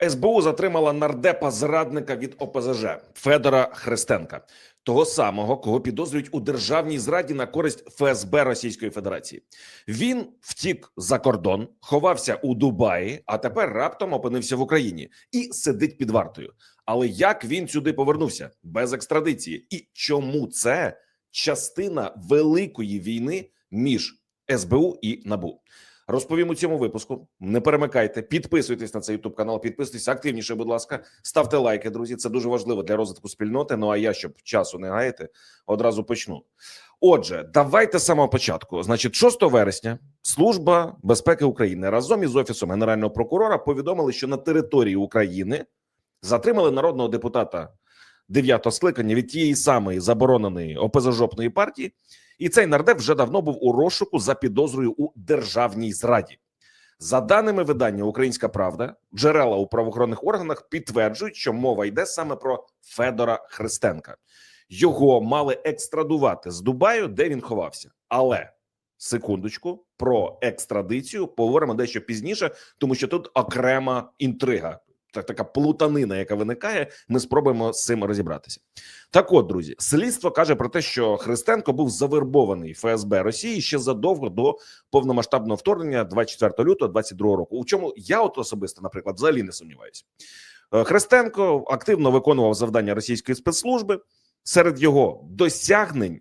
СБУ затримала нардепа зрадника від ОПЗЖ Федора Христенка, того самого, кого підозрюють у державній зраді на користь ФСБ Російської Федерації. Він втік за кордон, ховався у Дубаї, а тепер раптом опинився в Україні і сидить під вартою. Але як він сюди повернувся без екстрадиції? І чому це частина великої війни між СБУ і НАБУ? Розповім у цьому випуску. Не перемикайте, підписуйтесь на цей youtube канал, підписуйтесь активніше, будь ласка, ставте лайки, друзі. Це дуже важливо для розвитку спільноти. Ну а я, щоб часу не гаяти, одразу почну. Отже, давайте з самого початку. Значить, 6 вересня Служба безпеки України разом із офісом генерального прокурора повідомили, що на території України затримали народного депутата 9-го скликання від тієї самої забороненої ОПЗЖопної партії. І цей нардеп вже давно був у розшуку за підозрою у державній зраді. За даними видання Українська Правда, джерела у правоохоронних органах підтверджують, що мова йде саме про Федора Христенка. Його мали екстрадувати з Дубаю, де він ховався. Але секундочку про екстрадицію поговоримо дещо пізніше, тому що тут окрема інтрига. Так, така плутанина, яка виникає, ми спробуємо з цим розібратися. Так, от, друзі, слідство каже про те, що Христенко був завербований ФСБ Росії ще задовго до повномасштабного вторгнення 24 лютого 22 року. У чому я от особисто, наприклад, взагалі не сумніваюся. Е, Христенко активно виконував завдання російської спецслужби. Серед його досягнень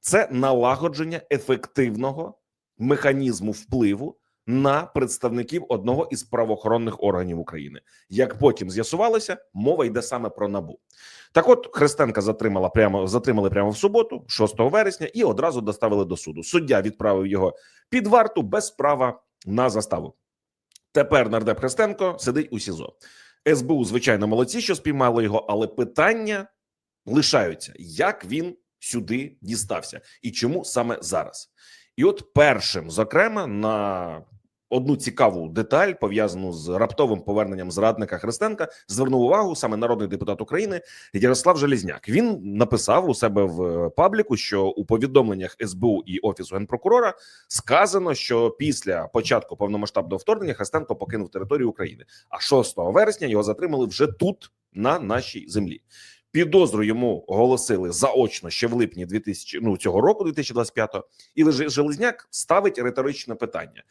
це налагодження ефективного механізму впливу на представників одного із правоохоронних органів України. Як потім з'ясувалося, мова йде саме про набу. Так, от Христенка затримала прямо затримали прямо в суботу, 6 вересня, і одразу доставили до суду. Суддя відправив його під варту без права на заставу. Тепер нардеп Христенко сидить у СІЗО. СБУ, звичайно, молодці, що спіймали його, але питання лишаються: як він сюди дістався і чому саме зараз? І от першим, зокрема, на одну цікаву деталь пов'язану з раптовим поверненням зрадника Христенка, звернув увагу саме народний депутат України Ярослав Желізняк. Він написав у себе в пабліку, що у повідомленнях СБУ і офісу генпрокурора сказано, що після початку повномасштабного вторгнення Христенко покинув територію України. А 6 вересня його затримали вже тут, на нашій землі. Підозру йому оголосили заочно ще в липні 2000, ну, цього року, 2025-го, і Железняк ставить риторичне питання.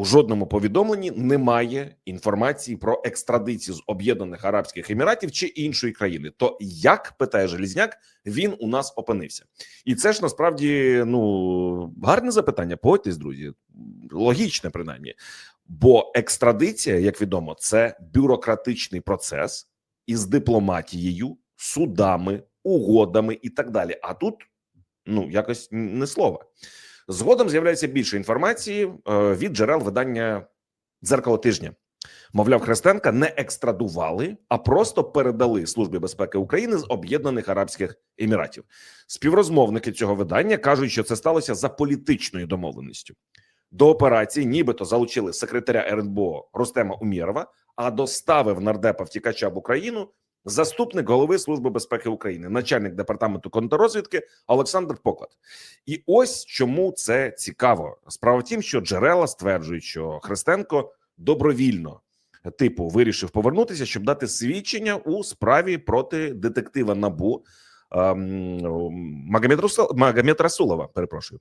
У жодному повідомленні немає інформації про екстрадицію з Об'єднаних Арабських Еміратів чи іншої країни. То як питає Желізняк, він у нас опинився, і це ж насправді ну гарне запитання. Погодьтесь, друзі, логічне принаймні. Бо екстрадиція, як відомо, це бюрократичний процес із дипломатією, судами, угодами і так далі. А тут ну якось не слова. Згодом з'являється більше інформації е, від джерел видання дзеркало тижня. Мовляв, Христенка не екстрадували, а просто передали Службі безпеки України з Об'єднаних Арабських Еміратів. Співрозмовники цього видання кажуть, що це сталося за політичною домовленістю. До операції, нібито залучили секретаря РНБО Рустема Умєрова, а доставив нардепа втікача в Україну заступник голови Служби безпеки України, начальник департаменту контррозвідки Олександр Поклад. І ось чому це цікаво. Справа в тім, що джерела стверджують, що Христенко добровільно типу вирішив повернутися, щоб дати свідчення у справі проти детектива Набу ем, Магомед, Русул, Магомед Расулова. Перепрошую,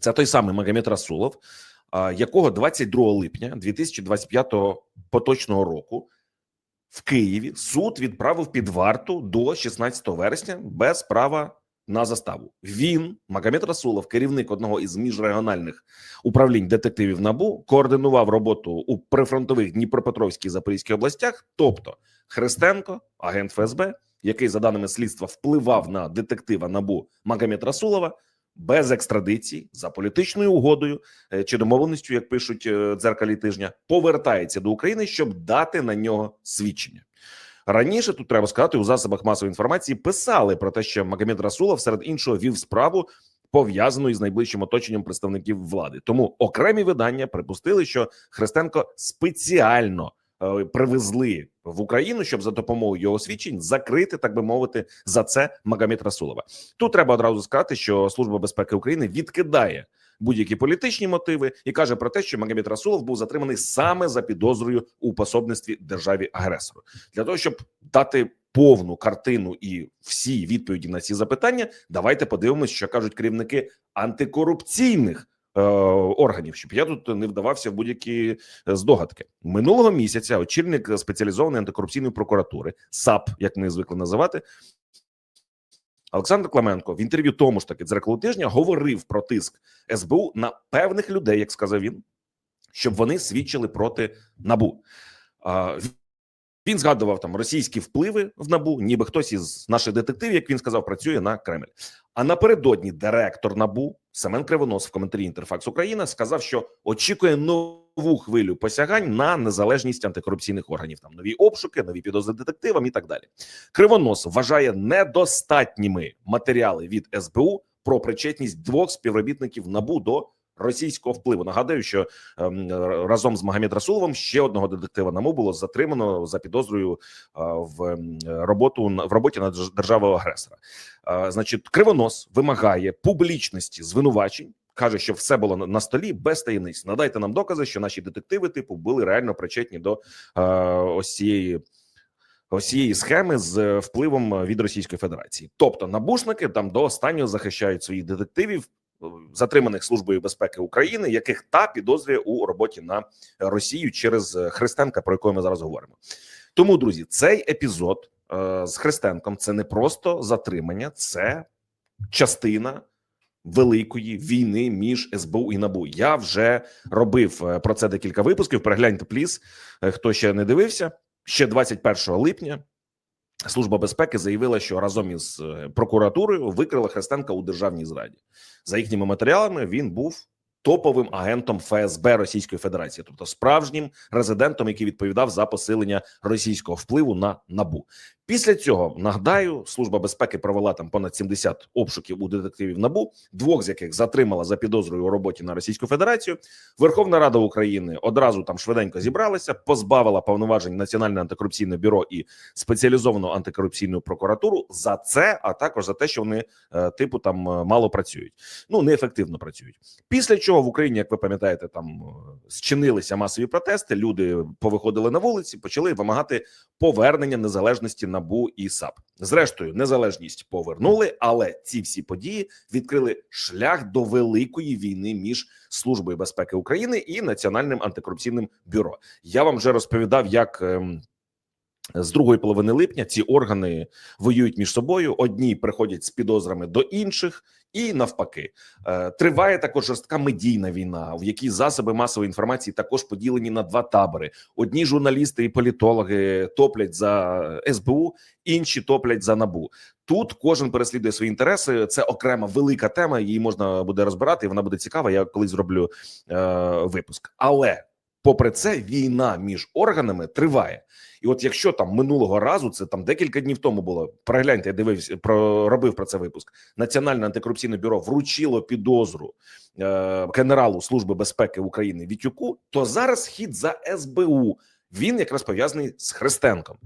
це той самий Магомед Расулов, якого 22 липня 2025 поточного року в Києві суд відправив під варту до 16 вересня без права на заставу. Він, Магомед Расулов, керівник одного із міжрегіональних управлінь детективів НАБУ, координував роботу у прифронтових Дніпропетровській Запорізькій областях. Тобто Христенко, агент ФСБ, який за даними слідства впливав на детектива НАБУ Магомед Расулова. Без екстрадиції за політичною угодою е, чи домовленістю, як пишуть е, дзеркалі тижня, повертається до України, щоб дати на нього свідчення. Раніше тут треба сказати, у засобах масової інформації писали про те, що Магомед Расулов серед іншого вів справу пов'язану із найближчим оточенням представників влади. Тому окремі видання припустили, що Христенко спеціально привезли в Україну, щоб за допомогою його свідчень закрити, так би мовити, за це Магомед Расулова. Тут треба одразу сказати, що Служба безпеки України відкидає будь-які політичні мотиви і каже про те, що Магомед Расулов був затриманий саме за підозрою у пособництві державі агресору для того, щоб дати повну картину і всі відповіді на ці запитання. Давайте подивимося, що кажуть керівники антикорупційних. Е, Органів, щоб я тут не вдавався в будь-які е, здогадки минулого місяця. Очільник спеціалізованої антикорупційної прокуратури САП, як ми звикли називати, Олександр Клименко в інтерв'ю тому ж таки дзеркало тижня говорив про тиск СБУ на певних людей, як сказав він, щоб вони свідчили проти набу. Він згадував там російські впливи в набу, ніби хтось із наших детективів, як він сказав, працює на Кремль. А напередодні директор набу Семен Кривонос в коментарі Інтерфакс Україна сказав, що очікує нову хвилю посягань на незалежність антикорупційних органів. Там нові обшуки, нові підозри детективам і так далі. Кривонос вважає недостатніми матеріали від СБУ про причетність двох співробітників набу до російського впливу. Нагадаю, що ем, разом з Магомед Расуловим ще одного детектива НАМУ було затримано за підозрою е, в ем, роботу в роботі на державу агресора. Е, Значить, кривонос вимагає публічності звинувачень. Каже, що все було на- столі без таємниць. Надайте нам докази, що наші детективи типу були реально причетні до е, ось цієї ось цієї схеми з е, впливом від Російської Федерації. Тобто, набушники там до останнього захищають своїх детективів, затриманих службою безпеки України, яких та підозрює у роботі на Росію через е, Христенка, про якого ми зараз говоримо. Тому, друзі, цей епізод е, з Христенком це не просто затримання, це частина великої війни між СБУ і НАБУ. Я вже робив е, про це декілька випусків. Перегляньте пліс, хто ще не дивився. Ще 21 липня Служба безпеки заявила, що разом із е, прокуратурою викрила Христенка у державній зраді. За їхніми матеріалами він був топовим агентом ФСБ Російської Федерації, тобто справжнім резидентом, який відповідав за посилення російського впливу на набу. Після цього нагадаю, служба безпеки провела там понад 70 обшуків у детективів набу, двох з яких затримала за підозрою у роботі на Російську Федерацію. Верховна Рада України одразу там швиденько зібралася, позбавила повноважень Національне антикорупційне бюро і спеціалізовану антикорупційну прокуратуру за це, а також за те, що вони е, типу там е, мало працюють. Ну неефективно працюють. Після чого в Україні, як ви пам'ятаєте, там е, зчинилися масові протести. Люди повиходили на вулиці, почали вимагати повернення незалежності НАБУ і САП. Зрештою, незалежність повернули, але ці всі події відкрили шлях до великої війни між службою безпеки України і Національним антикорупційним бюро. Я вам вже розповідав, як. ем, з другої половини липня ці органи воюють між собою. Одні приходять з підозрами до інших, і навпаки, Е, триває також жорстка медійна війна, в якій засоби масової інформації також поділені на два табори: одні журналісти і політологи топлять за СБУ, інші топлять за набу. Тут кожен переслідує свої інтереси. Це окрема велика тема. Її можна буде розбирати. і Вона буде цікава. Я колись зроблю е, випуск. Але попри це, війна між органами триває. І от якщо там минулого разу, це там декілька днів тому було. Перегляньте, я дивився про робив про це випуск. Національне антикорупційне бюро вручило підозру е, генералу Служби безпеки України Вітюку. То зараз хід за СБУ він якраз пов'язаний з Христенком.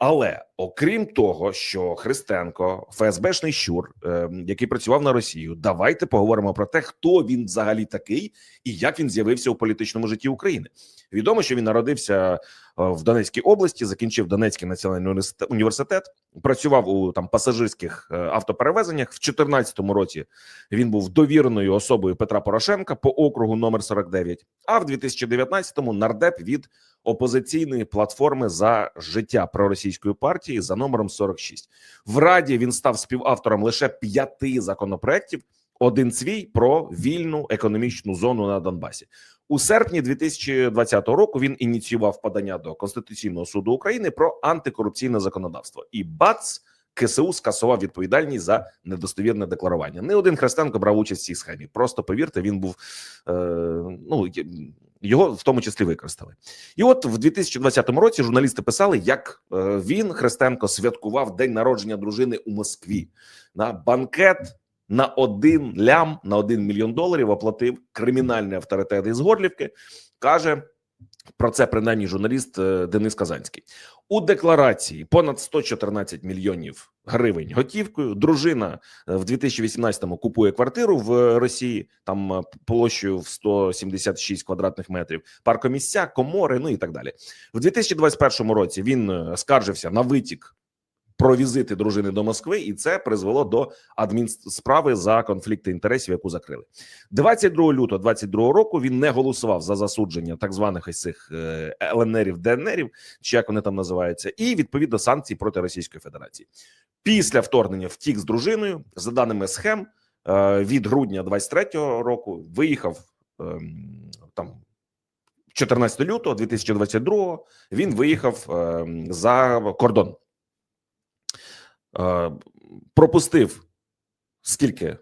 Але окрім того, що Христенко, ФСБшний щур, е, який працював на Росію, давайте поговоримо про те, хто він взагалі такий і як він з'явився у політичному житті України. Відомо, що він народився в Донецькій області, закінчив Донецький національний університет- працював у там пасажирських е, автоперевезеннях. В 2014 році він був довіреною особою Петра Порошенка по округу номер 49, А в 2019-му нардеп від опозиційної платформи за життя проросійської партії за номером 46. В раді він став співавтором лише п'яти законопроєктів. Один свій про вільну економічну зону на Донбасі у серпні 2020 року. Він ініціював подання до Конституційного суду України про антикорупційне законодавство і БАЦ КСУ скасував відповідальність за недостовірне декларування. Не один Христенко брав участь в цій схемі. Просто повірте, він був е, ну його в тому числі використали. І от в 2020 році журналісти писали, як е, він Христенко святкував день народження дружини у Москві на банкет. На один лям на один мільйон доларів оплатив кримінальний авторитет із Горлівки. каже Про це принаймні журналіст е, Денис Казанський у декларації понад 114 мільйонів гривень готівкою. Дружина е, в 2018-му купує квартиру в Росії, там е, площею в 176 квадратних метрів, паркомісця, комори, ну і так далі. В 2021 році він скаржився на витік про візити дружини до Москви, і це призвело до адмінсправи за конфлікти інтересів, яку закрили. 22 лютого 22 року він не голосував за засудження так званих ось цих е, ЛНРів, ДНРів, чи як вони там називаються, і відповідно санкцій проти Російської Федерації. Після вторгнення втік з дружиною, за даними схем, е, від грудня 23-го року виїхав ем, там. 14 лютого 2022 він виїхав ем, за кордон. Е, пропустив скільки?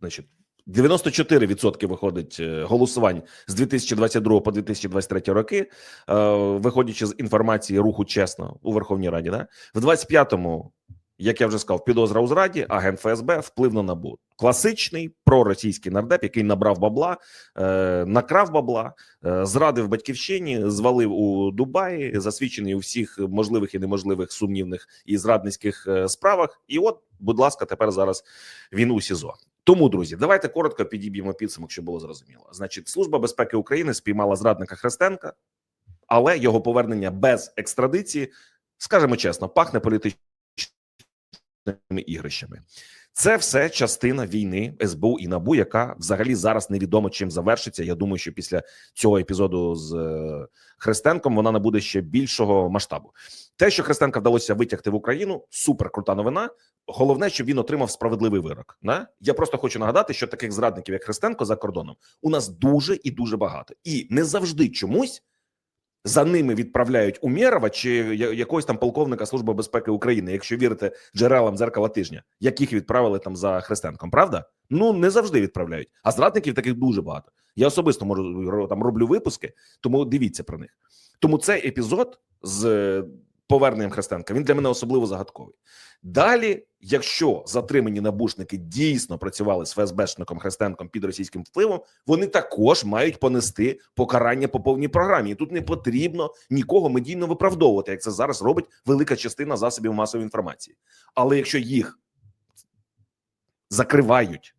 Значить, 94% виходить е, голосувань з 2022 по 2023 роки, е, виходячи з інформації руху чесно у Верховній Раді. Да? В 25-му, як я вже сказав, підозра у зраді, агент ФСБ вплив на набу. Класичний проросійський нардеп, який набрав бабла, е, накрав бабла, е, зрадив батьківщині, звалив у Дубаї, засвідчений у всіх можливих і неможливих сумнівних і зрадницьких е, справах. І от, будь ласка, тепер зараз він у СІЗО. Тому, друзі, давайте коротко підіб'ємо підсумок, щоб було зрозуміло. Значить, служба безпеки України спіймала зрадника Христенка, але його повернення без екстрадиції, скажімо чесно, пахне політичними ігрищами. Це все частина війни СБУ і НАБУ, яка взагалі зараз невідомо чим завершиться. Я думаю, що після цього епізоду з е, Христенком вона набуде ще більшого масштабу. Те, що Христенка вдалося витягти в Україну, супер крута новина. Головне, щоб він отримав справедливий вирок. Не? Я просто хочу нагадати, що таких зрадників, як Христенко, за кордоном у нас дуже і дуже багато, і не завжди чомусь за ними відправляють Умєрова чи якогось там полковника Служби безпеки України, якщо вірити джерелам дзеркала тижня, яких відправили там за Христенком. Правда? Ну не завжди відправляють. А зрадників таких дуже багато. Я особисто можу там роблю випуски, тому дивіться про них. Тому цей епізод з поверненням Христенка він для мене особливо загадковий. Далі, якщо затримані набушники дійсно працювали з ФСБшником Христенком під російським впливом, вони також мають понести покарання по повній програмі. І тут не потрібно нікого медійно виправдовувати, як це зараз робить велика частина засобів масової інформації. Але якщо їх закривають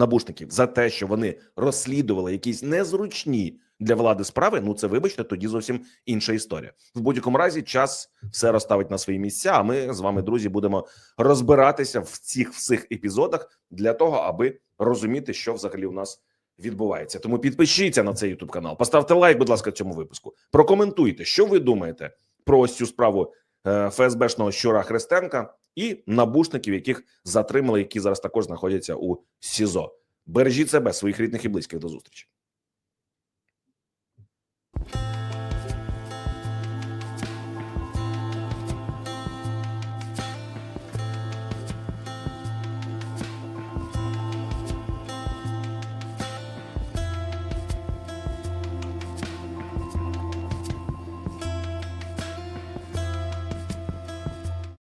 набушників за те, що вони розслідували якісь незручні для влади справи, ну це вибачте, тоді зовсім інша історія. В будь-якому разі час все розставить на свої місця. А ми з вами, друзі, будемо розбиратися в цих всіх епізодах для того, аби розуміти, що взагалі у нас відбувається. Тому підпишіться на цей YouTube канал, поставте лайк, будь ласка, цьому випуску. Прокоментуйте, що ви думаєте про ось цю справу ФСБшного щура Христенка і набушників, яких затримали, які зараз також знаходяться у СІЗО. Бережіть себе, своїх рідних і близьких. До зустрічі.